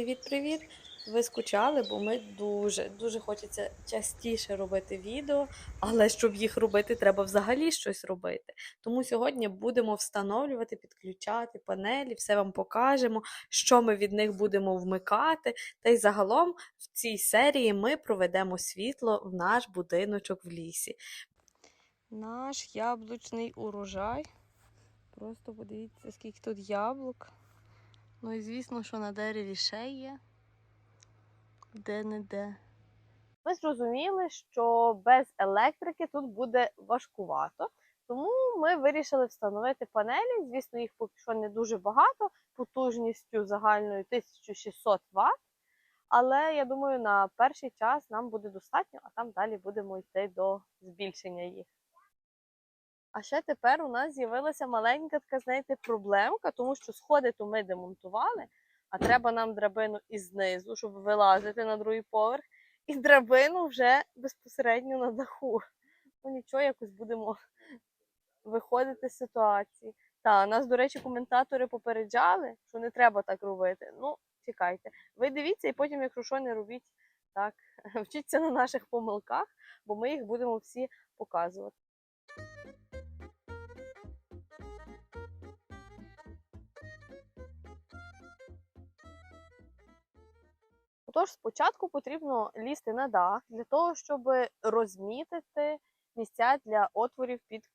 Привіт-привіт! Ви скучали, бо ми дуже дуже хочеться частіше робити відео, але щоб їх робити, треба взагалі щось робити. Тому сьогодні будемо встановлювати, підключати панелі, все вам покажемо, що ми від них будемо вмикати. Та й загалом в цій серії ми проведемо світло в наш будиночок в лісі. Наш яблучний урожай. Просто подивіться, скільки тут яблук. Ну і звісно, що на дереві ще є. Де-не-де. Ми зрозуміли, що без електрики тут буде важкувато. Тому ми вирішили встановити панелі. Звісно, їх поки що не дуже багато, потужністю загальною 1600 Вт. Але я думаю, на перший час нам буде достатньо, а там далі будемо йти до збільшення їх. А ще тепер у нас з'явилася маленька така, знаєте, проблемка, тому що сходи то ми демонтували, а треба нам драбину і знизу, щоб вилазити на другий поверх, і драбину вже безпосередньо на даху. Ну нічого, якось будемо виходити з ситуації. Та нас, до речі, коментатори попереджали, що не треба так робити. Ну, чекайте. Ви дивіться, і потім, якщо що, не робіть так, вчіться на наших помилках, бо ми їх будемо всі показувати. Отож, спочатку потрібно лізти на дах для того, щоб розмітити місця для отворів під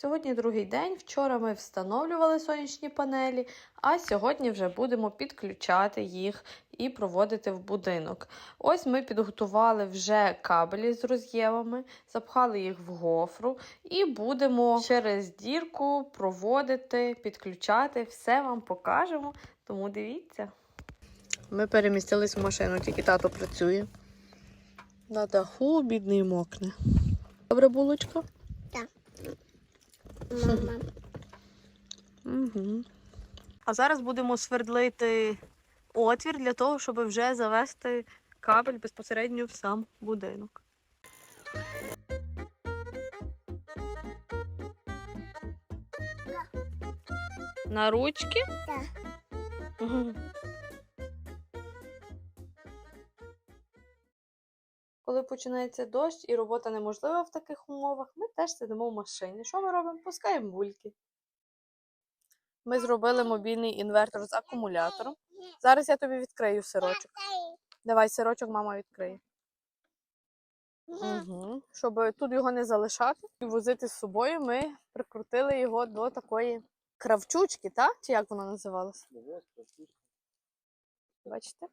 Сьогодні другий день. Вчора ми встановлювали сонячні панелі, а сьогодні вже будемо підключати їх і проводити в будинок. Ось ми підготували вже кабелі з роз'ємами, запхали їх в гофру і будемо через дірку проводити, підключати. Все вам покажемо, тому дивіться. Ми перемістились в машину, тільки тато працює. На даху бідний мокне. Добре, булочка? Мама. Угу. А зараз будемо свердлити отвір для того, щоб вже завести кабель безпосередньо в сам будинок. На ручки? Так. Мгм. Коли починається дощ і робота неможлива в таких умовах, ми теж сидимо в машині. Що ми робимо? Пускаємо бульки. Ми зробили мобільний інвертор з акумулятором. Зараз я тобі відкрию сирочок. Давай сирочок мама відкриє. Угу. Щоб тут його не залишати і возити з собою, ми прикрутили його до такої кравчучки, так? Чи як вона називалась? Бачите?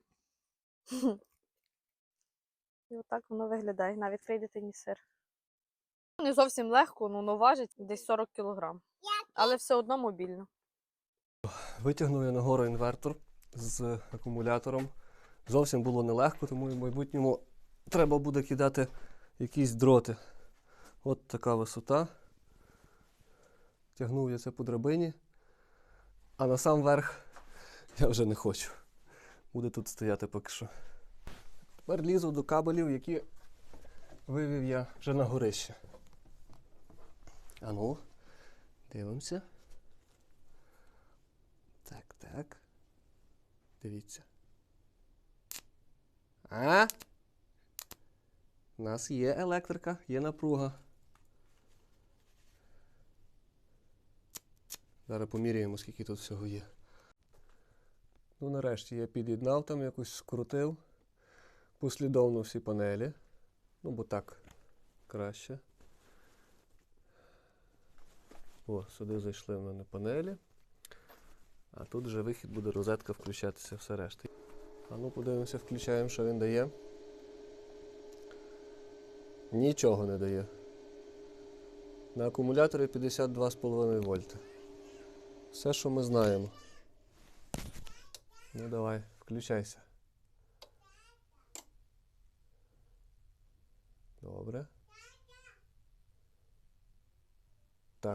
І отак воно виглядає. На відкрий дитині сир. Не зовсім легко, ну, но важить десь 40 кг. Але все одно мобільно. Витягнув я нагору інвертор з акумулятором. Зовсім було нелегко, тому в майбутньому треба буде кидати якісь дроти. От така висота. Тягнув я це по драбині, а на сам верх я вже не хочу. Буде тут стояти поки що. Тепер лізу до кабелів, які вивів я вже на горище. Ану, дивимося. Так, так. Дивіться. А? У нас є електрика, є напруга. Зараз поміряємо, скільки тут всього є. Ну, нарешті я під'єднав там, якось скрутив. Послідовно всі панелі. Ну, бо так краще. О, сюди зайшли в мене панелі. А тут вже вихід буде розетка включатися все решта. А ну подивимося, включаємо, що він дає. Нічого не дає. На акумуляторі 52,5 вольти. Все, що ми знаємо. Ну давай, включайся. Добре.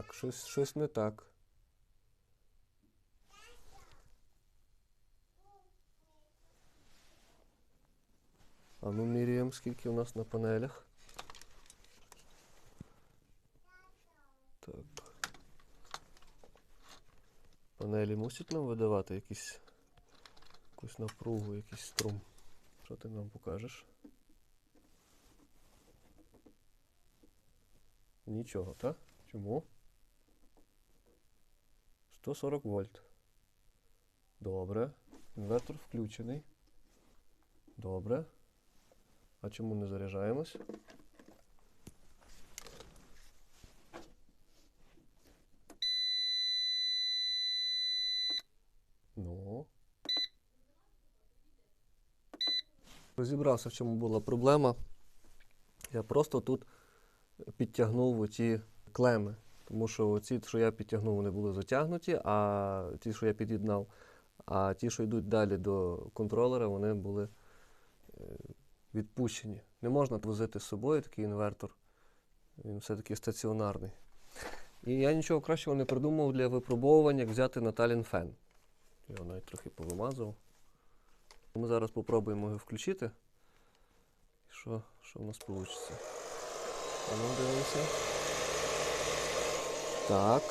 Так, щось, щось не так. А ну міряємо, скільки у нас на панелях. Так. Панелі мусять нам видавати якісь, якусь напругу, якийсь струм. Що ти нам покажеш? Нічого, так? Чому? 140 вольт. Добре. Інвертор включений. Добре. А чому не заряджаємось? Ну. Розібрався, в чому була проблема. Я просто тут підтягнув оті клеми. Тому що ці, що я підтягнув, вони були затягнуті, а ті, що я під'єднав, а ті, що йдуть далі до контролера, вони були е, відпущені. Не можна возити з собою такий інвертор. Він все-таки стаціонарний. І я нічого кращого не придумав для випробовування, як взяти Наталін фен. Його навіть трохи повимазав. Ми зараз спробуємо його включити. Що, що в нас вийде? А ну дивимося. Так.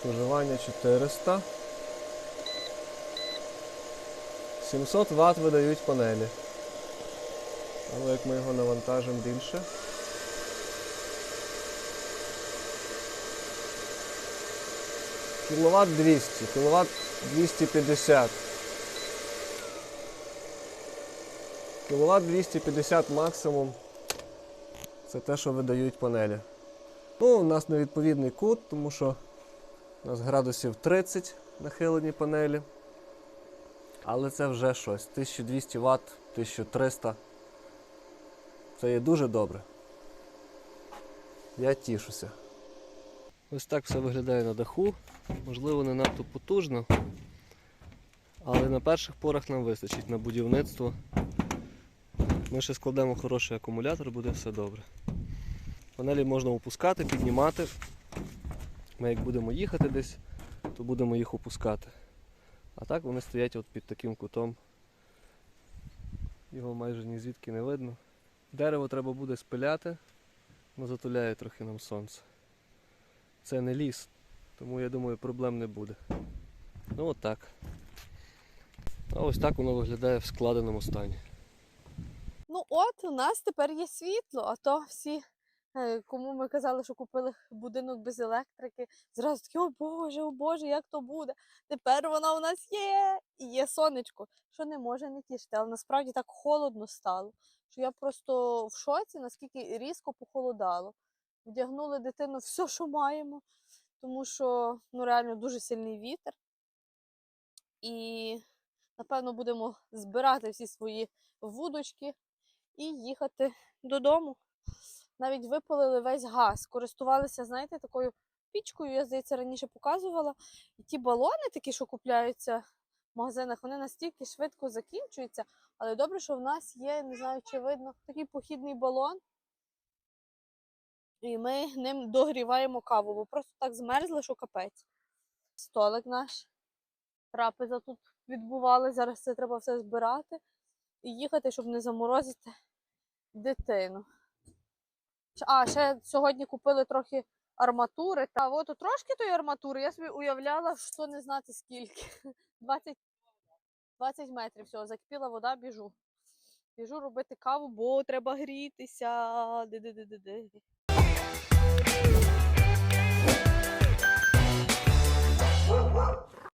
Споживання 400. 700 Вт видають панелі. Але як ми його навантажимо більше. Кіловат 200, кіловат 250. Кіловат 250 максимум. Це те, що видають панелі. Ну, у нас невідповідний кут, тому що у нас градусів 30 нахилені панелі. Але це вже щось. 1200 Вт, 1300. Це є дуже добре. Я тішуся. Ось так все виглядає на даху. Можливо, не надто потужно. Але на перших порах нам вистачить на будівництво. Ми ще складемо хороший акумулятор, буде все добре. Панелі можна опускати, піднімати. Ми як будемо їхати десь, то будемо їх опускати. А так вони стоять от під таким кутом. Його майже ні звідки не видно. Дерево треба буде спиляти, воно затуляє трохи нам сонце. Це не ліс, тому я думаю проблем не буде. Ну от так. А ось так воно виглядає в складеному стані. Ну от, у нас тепер є світло, а то всі, кому ми казали, що купили будинок без електрики, зразу такі, о Боже, о Боже, як то буде? Тепер вона у нас є, і є сонечко, що не може не тішити. Але насправді так холодно стало, що я просто в шоці, наскільки різко похолодало. Вдягнули дитину все, що маємо, тому що ну, реально дуже сильний вітер. І напевно будемо збирати всі свої вудочки і їхати додому. Навіть випалили весь газ, користувалися, знаєте, такою пічкою, я здається, раніше показувала. І ті балони, такі, що купляються в магазинах, вони настільки швидко закінчуються. Але добре, що в нас є, не знаю, чи видно, такий похідний балон. І ми ним догріваємо каву, бо просто так змерзли, що капець. Столик наш. Трапеза тут відбували. Зараз це треба все збирати і їхати, щоб не заморозити дитину. А, ще сьогодні купили трохи арматури. Та от трошки тої арматури, я собі уявляла, що не знати скільки. 20, 20 метрів всього. Закипіла вода, біжу. Біжу робити каву, бо треба грітися. Ди-ди-ди-ди-ди.